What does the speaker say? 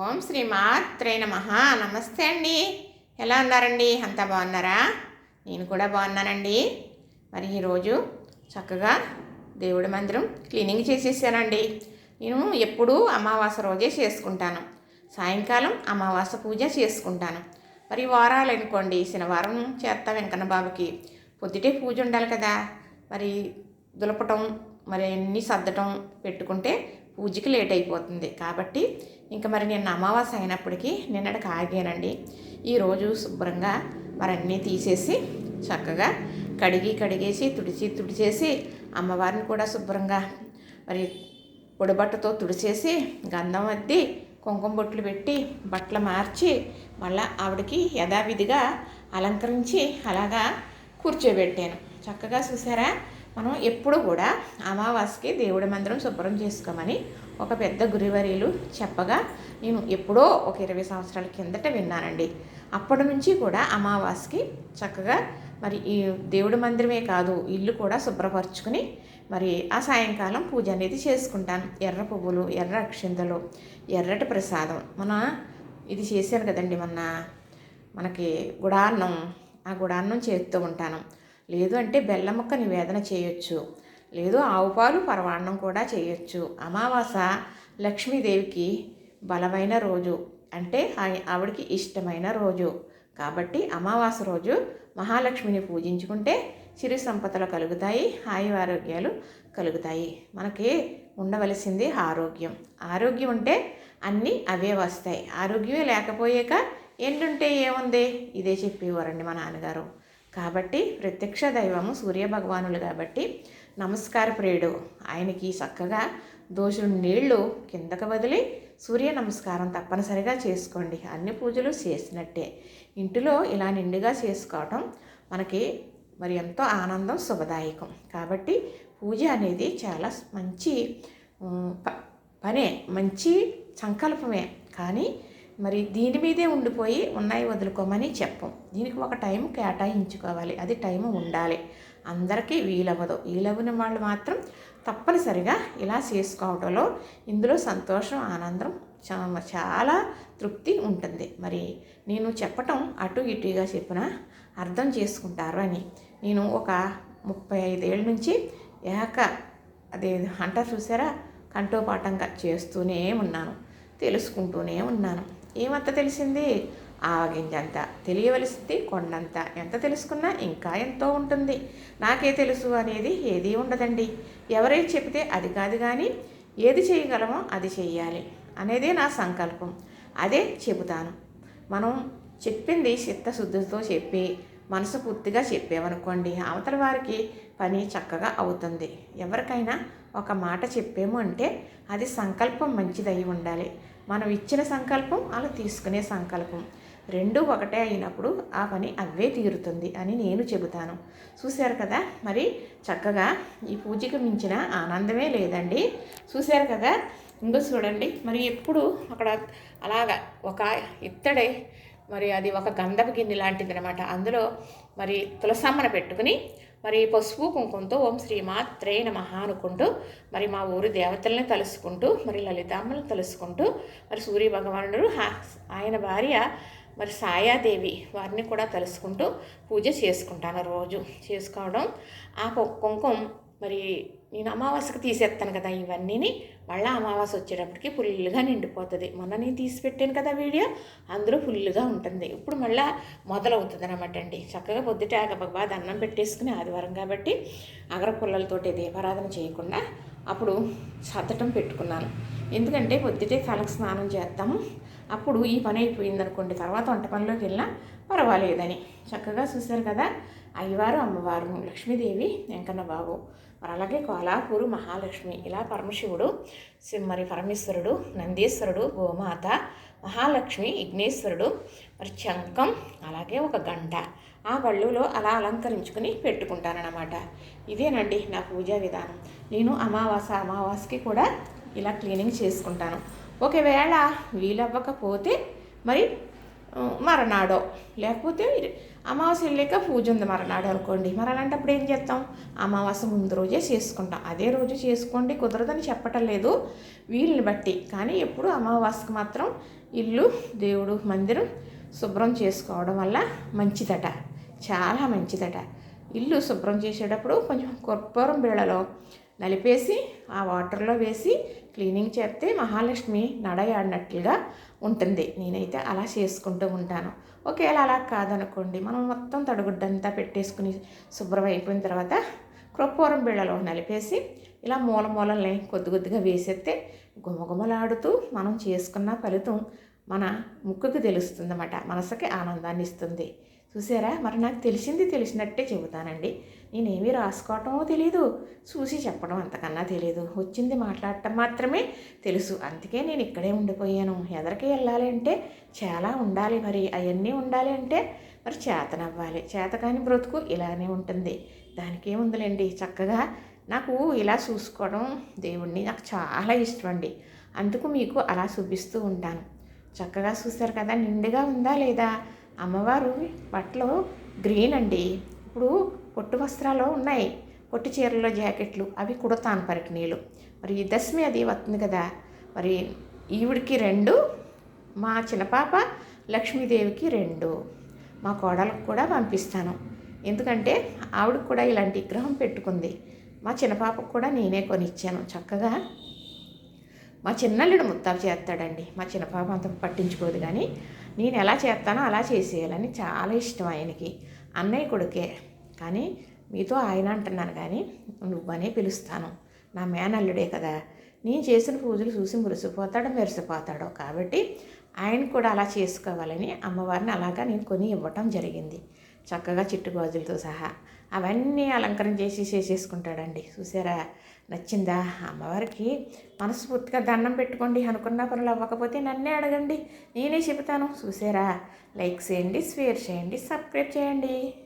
ఓం శ్రీ మాత్రే నమ. నమస్తే అండి. ఎలా ఉన్నారండి? అంతా బాగున్నారా? నేను కూడా బాగున్నానండి. మరి ఈరోజు చక్కగా దేవుడి మందిరం క్లీనింగ్ చేసేసానండి. నేను ఎప్పుడూ అమావాస రోజే చేసుకుంటాను. సాయంకాలం అమావాస పూజ చేసుకుంటాను. మరి వారాలు అనుకోండి శనివారం చేస్తా వెంకన్న బాబుకి పొద్దుటే పూజ ఉండాలి కదా. మరి దులపటం మరి అన్నీ సర్దటం పెట్టుకుంటే పూజకి లేట్ అయిపోతుంది. కాబట్టి ఇంకా మరి నిన్న అమావాస్య అయినప్పటికీ నిన్నటికి ఆగానండి. ఈరోజు శుభ్రంగా మరి అన్నీ తీసేసి చక్కగా కడిగి కడిగేసి తుడిచి తుడిచేసి అమ్మవారిని కూడా శుభ్రంగా మరి పొడిబట్టతో తుడిచేసి గంధం అద్ది కుంకుమ బొట్లు పెట్టి బట్టలు మార్చి మళ్ళీ ఆవిడకి యథావిధిగా అలంకరించి అలాగా కూర్చోబెట్టాను. చక్కగా చూసారా? మనం ఎప్పుడు కూడా అమావాస్యకి దేవుడి మందిరం శుభ్రం చేసుకోమని ఒక పెద్ద గురువరీలు చెప్పగా నేను ఎప్పుడో ఒక ఇరవై సంవత్సరాల కిందట విన్నానండి. అప్పటి నుంచి కూడా అమావాస్యకి చక్కగా మరి ఈ దేవుడి మందిరమే కాదు ఇల్లు కూడా శుభ్రపరచుకుని మరి ఆ సాయంకాలం పూజ అనేది చేసుకుంటాను ఎర్ర పువ్వులు ఎర్ర అక్షింతలు ఎర్రటి ప్రసాదం. మన ఇది చేశాను కదండి మొన్న మనకి గుడాన్నం ఆ గుడాన్నం చేస్తూ ఉంటాను. లేదు అంటే బెల్లం ముక్క నివేదన చేయొచ్చు. లేదు ఆవుపాలు పరవాన్నం కూడా చేయొచ్చు. అమావాస లక్ష్మీదేవికి బలమైన రోజు. అంటే ఆవిడకి ఇష్టమైన రోజు. కాబట్టి అమావాస రోజు మహాలక్ష్మిని పూజించుకుంటే చిరు సంపదలు కలుగుతాయి హాయి ఆరోగ్యాలు కలుగుతాయి. మనకి ఉండవలసింది ఆరోగ్యం. ఆరోగ్యం ఉంటే అన్నీ అవే వస్తాయి. ఆరోగ్యమే లేకపోయాక ఏంటంటే ఏముంది? ఇదే చెప్పేవారండి మా నాన్నగారు. కాబట్టి ప్రత్యక్ష దైవము సూర్య భగవానులు కాబట్టి నమస్కార ప్రియుడు ఆయనకి చక్కగా దోషులు నీళ్ళు కిందకు వదిలి సూర్య నమస్కారం తప్పనిసరిగా చేసుకోండి. అన్ని పూజలు చేసినట్టే. ఇంటిలో ఇలా నిండుగా చేసుకోవటం మనకి మరి ఎంతో ఆనందం శుభదాయకం. కాబట్టి పూజ అనేది చాలా మంచి ప- పనే మంచి సంకల్పమే. కానీ మరి దీని మీదే ఉండిపోయి ఉన్నాయి వదులుకోమని చెప్పం. దీనికి ఒక టైం కేటాయించుకోవాలి. అది టైం ఉండాలి. అందరికీ వీలవ్వదు. వీలవ్వని వాళ్ళు మాత్రం తప్పనిసరిగా ఇలా చేసుకోవడంలో ఇందులో సంతోషం ఆనందం చాలా చాలా తృప్తి ఉంటుంది. మరి నేను చెప్పటం అటు ఇటుగా చెప్పిన అర్థం చేసుకుంటారు అని. నేను ఒక ముప్పై ఐదేళ్ళ నుంచి ఏక అదే అంటారు చూసారా? కంఠోపాఠంగా చేస్తూనే ఉన్నాను. తెలుసుకుంటూనే ఉన్నాను. ఏమంత తెలిసింది? ఆవగింజంత తెలియవలసింది కొండంత. ఎంత తెలుసుకున్నా ఇంకా ఎంతో ఉంటుంది. నాకే తెలుసు అనేది ఏదీ ఉండదండి. ఎవరైతే చెబితే అది కాదు కానీ ఏది చేయగలమో అది చెయ్యాలి అనేదే నా సంకల్పం. అదే చెబుతాను. మనం చెప్పింది చిత్తశుద్ధితో చెప్పి మనసు పూర్తిగా చెప్పామనుకోండి అవతల వారికి పని చక్కగా అవుతుంది. ఎవరికైనా ఒక మాట చెప్పాము అంటే అది సంకల్పం మంచిదై ఉండాలి. మనం ఇచ్చిన సంకల్పం అలా తీసుకునే సంకల్పం. రెండు ఒకటే అయినప్పుడు ఆ పని అవే తీరుతుంది అని నేను చెబుతాను. చూశారు కదా? మరి చక్కగా ఈ పూజకి మించిన ఆనందమే లేదండి. చూశారు కదా? ఇంకో చూడండి. మరి ఎప్పుడు అక్కడ అలాగా ఒక ఇత్తడే మరి అది ఒక గంధపు గిన్నె లాంటిది అనమాట అందులో మరి తులసమ్మన పెట్టుకుని మరి పసుపు కుంకుమతో ఓం శ్రీమాత్రే మహా అనుకుంటూ మరి మా ఊరి దేవతల్ని తలుసుకుంటూ మరి లలితామ్మని తలుసుకుంటూ మరి సూర్య భగవానుడు ఆయన భార్య మరి సాయాదేవి వారిని కూడా తలుసుకుంటూ పూజ చేసుకుంటాను రోజు. చేసుకోవడం ఆ కుంకుమ మరి నేను అమావాస్యకి తీసేస్తాను కదా ఇవన్నీని మళ్ళీ అమావాస్య వచ్చేటప్పటికి ఫుల్గా నిండిపోతుంది. మొన్న నేను తీసి పెట్టాను కదా వీడియో అందులో ఫుల్గా ఉంటుంది. ఇప్పుడు మళ్ళీ మొదలవుతుంది అనమాట అండి. చక్కగా పొద్దుటే బాధ దండం పెట్టేసుకుని ఆదివారం కాబట్టి అగరపుల్లలతోటి దీపారాధన చేయకుండా అప్పుడు సర్దటం పెట్టుకున్నాను. ఎందుకంటే పొద్దుటే తలకు స్నానం చేస్తాము అప్పుడు ఈ పని అయిపోయింది అనుకోండి తర్వాత వంట పనిలోకి వెళ్ళినా పర్వాలేదని. చక్కగా చూశారు కదా అయ్యవారు అమ్మవారు లక్ష్మీదేవి వెంకన్న బాబు మరి అలాగే కోలాపూరు మహాలక్ష్మి. ఇలా పరమశివుడు సి- మరి పరమేశ్వరుడు నందీశ్వరుడు గోమాత మహాలక్ష్మి విఘ్నేశ్వరుడు మరి శంఖం అలాగే ఒక గంట. ఆ బళ్ళులో అలా అలంకరించుకుని పెట్టుకుంటానన్నమాట. ఇదేనండి నా పూజా విధానం. నేను అమావాస అమావాస్యకి కూడా ఇలా క్లీనింగ్ చేసుకుంటాను. ఒకవేళ వీలవ్వకపోతే మరి మరనాడో లేకపోతే అమావాస్య లేక పూజ ఉంది మరనాడు అనుకోండి. మరి అలాంటప్పుడు ఏం చేస్తాం? అమావాస్య ముందు రోజే చేసుకుంటాం. అదే రోజు చేసుకోండి కుదరదని చెప్పటం లేదు. వీళ్ళని బట్టి. కానీ ఎప్పుడు అమావాస్యకు మాత్రం ఇల్లు దేవుడు మందిరం శుభ్రం చేసుకోవడం వల్ల మంచిదట. చాలా మంచిదట. ఇల్లు శుభ్రం చేసేటప్పుడు కొంచెం కర్పూరం బిళ్ళలో నలిపేసి ఆ వాటర్లో వేసి క్లీనింగ్ చేస్తే మహాలక్ష్మి నడయాడినట్లుగా ఉంటుంది. నేనైతే అలా చేసుకుంటూ ఉంటాను. ఒకవేళ అలా కాదనుకోండి. మనం మొత్తం తడిగుడ్డంతా పెట్టేసుకుని శుభ్రం అయిపోయిన తర్వాత క్రొప్పూరం బిళ్ళలో నలిపేసి ఇలా మూల మూలల్ని కొద్ది కొద్దిగా వేసేస్తే గుమగుమలాడుతూ మనం చేసుకున్న ఫలితం మన ముక్కుకి తెలుస్తుందన్నమాట. మనసుకి ఆనందాన్ని ఇస్తుంది. చూసారా? మరి నాకు తెలిసింది తెలిసినట్టే చెబుతానండి. నేనేమీ రాసుకోవటమో తెలియదు చూసి చెప్పడం అంతకన్నా తెలియదు వచ్చింది మాట్లాడటం మాత్రమే తెలుసు. అందుకే నేను ఇక్కడే ఉండిపోయాను. ఎదరికి వెళ్ళాలి అంటే చాలా ఉండాలి మరి. అవన్నీ ఉండాలి అంటే మరి చేతనవ్వాలి. చేతకాని బ్రతుకు ఇలానే ఉంటుంది. దానికి ఏముందిలేండి చక్కగా నాకు ఇలా చూసుకోవడం దేవుణ్ణి నాకు చాలా ఇష్టం అండి అందుకు మీకు అలా చూపిస్తూ ఉంటాను. చక్కగా చూస్తారు కదా నిండుగా ఉందా లేదా? అమ్మవారు బట్టలు గ్రీన్ అండి. ఇప్పుడు పొట్టు వస్త్రాలు ఉన్నాయి. పొట్టు చీరల్లో జాకెట్లు అవి కుడతాను పరికినీలు మరి ఈ దశమి అది వస్తుంది కదా మరి ఈవిడికి రెండు మా చిన్నపాప లక్ష్మీదేవికి రెండు. మా కోడలకు కూడా పంపిస్తాను. ఎందుకంటే ఆవిడకు కూడా ఇలాంటి విగ్రహం పెట్టుకుంది. మా చిన్నపాపకు కూడా నేనే కొనిచ్చాను చక్కగా మా చిన్నల్లుడు ముత్తాలు చేస్తాడండి. మా చిన్నపాప అంత పట్టించుకోదు కానీ నేను ఎలా చేస్తానో అలా చేసేయాలని చాలా ఇష్టం ఆయనకి. అన్నయ్య కొడుకే. కానీ మీతో ఆయన అంటున్నాను కానీ నువ్వనే పిలుస్తాను. నా మేనల్లుడే కదా. నేను చేసిన పూజలు చూసి మురిసిపోతాడో మెరిసిపోతాడో. కాబట్టి ఆయన కూడా అలా చేసుకోవాలని అమ్మవారిని అలాగా నేను కొని ఇవ్వటం జరిగింది. చక్కగా చిట్టు గాజులతో సహా. అవన్నీ అలంకరణ చేసి చేసేసుకుంటాడండి. చూసారా? నచ్చిందా? అమ్మవారికి మనస్ఫూర్తిగా దండం పెట్టుకోండి. అనుకున్న పనులు అవ్వకపోతే నన్నే అడగండి. నేనే చెబుతాను. చూసారా? లైక్ చేయండి షేర్ చేయండి సబ్స్క్రైబ్ చేయండి.